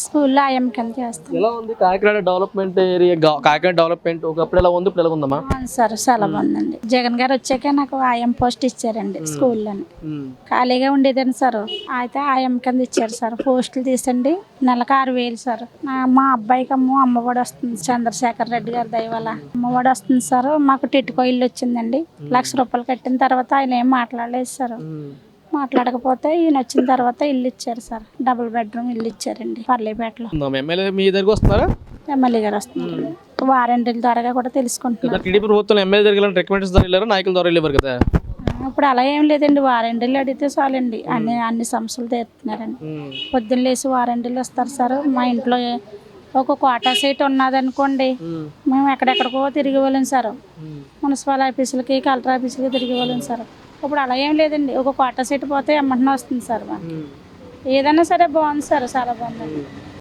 స్కూల్లో ఐఎం కింద చేస్తాం ఎలా ఉంది? కాకినాడ డెవలప్మెంట్ ఏరియా గా- కాకినాడ డెవలప్మెంట్ ఒకప్పుడు ఎలా ఉంది? ఇప్పుడు ఎలా ఉందమ్మా? అవును సార్ చాలా బాగుందండి. జగన్ గారు వచ్చాక నాకు ఐఎం పోస్ట్ ఇచ్చారండి స్కూల్లోని. ఖాళీగా ఉండేదండి సార్. అయితే ఐఎం కింద ఇచ్చారు సార్. పోస్టులు తీసండి. నెలకు ఆరు వేలు సార్. నా- మా అబ్బాయికి అమ్మో అమ్మఒడి వస్తుంది. చంద్రశేఖర్ రెడ్డి గారి దయ వల్ల అమ్మఒడి వస్తుంది సార్. మాకు టిట్టుకో ఇల్లు వచ్చిందండి. లక్ష రూపాయలు కట్టిన తర్వాత ఆయన ఏం మాట్లాడలేదు సార్. మాట్లాడకపోతే ఈయన వచ్చిన తర్వాత ఇల్లు ఇచ్చారు సార్. డబుల్ బెడ్రూమ్ ఇల్లు ఇచ్చారండి పర్లేపేటలో. ఎమ్మెల్యే మీ దగ్గరకు వస్తున్నారా? ఎమ్మెల్యే గారు వస్తున్నారు. వారంటీల ద్వారా కూడా తెలుసుకుంటున్నారు. టీడీపీ ప్రభుత్వం ఎమ్మెల్యే దగ్గర రికమెండేషన్ ద్వారా వెళ్ళారా? నాయకుల ద్వారా వెళ్ళేవారు కదా? ఇప్పుడు అలా ఏం లేదండి. వారంటీలు అడిగితే చాలండి. అన్ని అన్ని సమస్యలు తీరుతున్నారండి పొద్దున్న లేచి వారంటీలు వస్తారు సార్. మా ఇంట్లో ఒక కోటా సీట్ ఉన్నదనుకోండి. మేము ఎక్కడెక్కడికో తిరిగి వాళ్ళం సార్ మున్సిపల్ ఆఫీసులకి కలెక్టర్ ఆఫీసులకి తిరిగి వాళ్ళం సార్. ఇప్పుడు అలా ఏం లేదండి. ఒక క్వార్టర్ సీట్ పోతే ఎమ్మటనే వస్తుంది సార్ ఏదైనా సరే బాగుంది సార్ చాలా బాగుందండి.